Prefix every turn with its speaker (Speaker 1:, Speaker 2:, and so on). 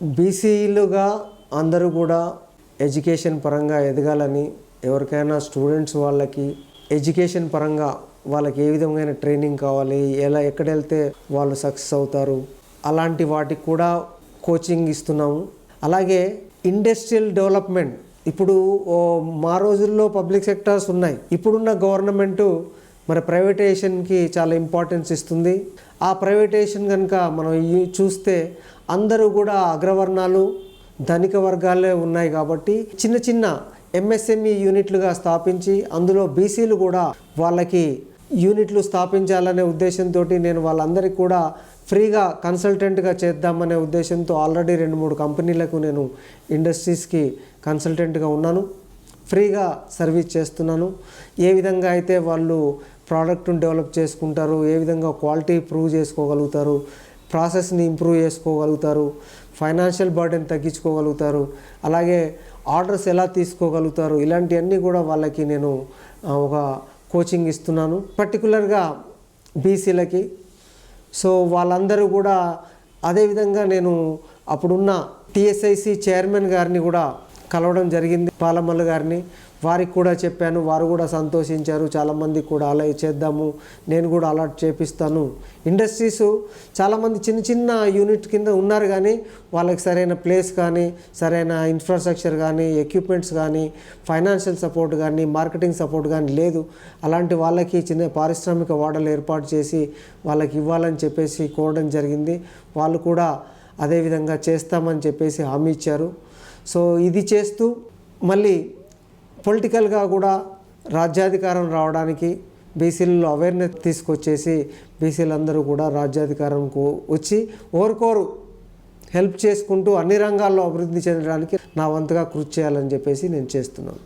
Speaker 1: బీసీలుగా అందరూ కూడా ఎడ్యుకేషన్ పరంగా ఎదగాలని ఎవరికైనా స్టూడెంట్స్ వాళ్ళకి ఎడ్యుకేషన్ పరంగా వాళ్ళకి ఏ విధమైన ట్రైనింగ్ కావాలి ఎలా ఎక్కడ వెళ్తే వాళ్ళు సక్సెస్ అవుతారు అలాంటి వాటికి కూడా కోచింగ్ ఇస్తున్నాము. అలాగే ఇండస్ట్రియల్ డెవలప్మెంట్ ఇప్పుడు మా రోజుల్లో పబ్లిక్ సెక్టార్స్ ఉన్నాయి. ఇప్పుడున్న గవర్నమెంటు మరి ప్రైవేటైజేషన్కి చాలా ఇంపార్టెన్స్ ఇస్తుంది. ఆ ప్రైవేటైజేషన్ కనుక మనం ఈ చూస్తే అందరూ కూడా అగ్రవర్ణాలు ధనిక వర్గాలే ఉన్నాయి కాబట్టి చిన్న చిన్న ఎంఎస్ఎంఈ యూనిట్లుగా స్థాపించి అందులో బీసీలు కూడా వాళ్ళకి యూనిట్లు స్థాపించాలనే ఉద్దేశంతో నేను వాళ్ళందరికీ కూడా ఫ్రీగా కన్సల్టెంట్గా చేద్దామనే ఉద్దేశంతో ఆల్రెడీ రెండు మూడు కంపెనీలకు నేను ఇండస్ట్రీస్కి కన్సల్టెంట్గా ఉన్నాను. ఫ్రీగా సర్వీస్ చేస్తున్నాను. ఏ విధంగా అయితే వాళ్ళు ప్రోడక్ట్ను డెవలప్ చేసుకుంటారు ఏ విధంగా క్వాలిటీ ప్రూవ్ చేసుకోగలుగుతారు ప్రాసెస్ని ఇంప్రూవ్ చేసుకోగలుగుతారు ఫైనాన్షియల్ బర్డెన్ తగ్గించుకోగలుగుతారు అలాగే ఆర్డర్స్ ఎలా తీసుకోగలుగుతారు ఇలాంటివన్నీ కూడా వాళ్ళకి నేను ఒక కోచింగ్ ఇస్తున్నాను. పర్టికులర్గా బీసీలకి. సో వాళ్ళందరూ కూడా అదేవిధంగా నేను అప్పుడున్న టిఎస్ఐసి చైర్మన్ గారిని కూడా కలవడం జరిగింది పాలమల్లు గారిని. వారికి కూడా చెప్పాను వారు కూడా సంతోషించారు చాలామంది కూడా అలా చేద్దాము నేను కూడా అలాట్ చేపిస్తాను. ఇండస్ట్రీస్ చాలామంది చిన్న చిన్న యూనిట్ కింద ఉన్నారు కానీ వాళ్ళకి సరైన ప్లేస్ కానీ సరైన ఇన్ఫ్రాస్ట్రక్చర్ కానీ ఎక్విప్మెంట్స్ కానీ ఫైనాన్షియల్ సపోర్ట్ కానీ మార్కెటింగ్ సపోర్ట్ కానీ లేదు. అలాంటి వాళ్ళకి చిన్న పారిశ్రామిక వాడలు ఏర్పాటు చేసి వాళ్ళకి ఇవ్వాలని చెప్పేసి కోరడం జరిగింది. వాళ్ళు కూడా అదేవిధంగా చేస్తామని చెప్పేసి హామీ ఇచ్చారు. సో ఇది చేస్తూ మళ్ళీ పొలిటికల్గా కూడా రాజ్యాధికారం రావడానికి బీసీలలో అవేర్నెస్ తీసుకొచ్చేసి బీసీలందరూ కూడా రాజ్యాధికారంకు వచ్చి ఓరుకోరు హెల్ప్ చేసుకుంటూ అన్ని రంగాల్లో అభివృద్ధి చెందడానికి నా వంతుగా కృషి చేయాలని చెప్పేసి నేను చేస్తున్నాను.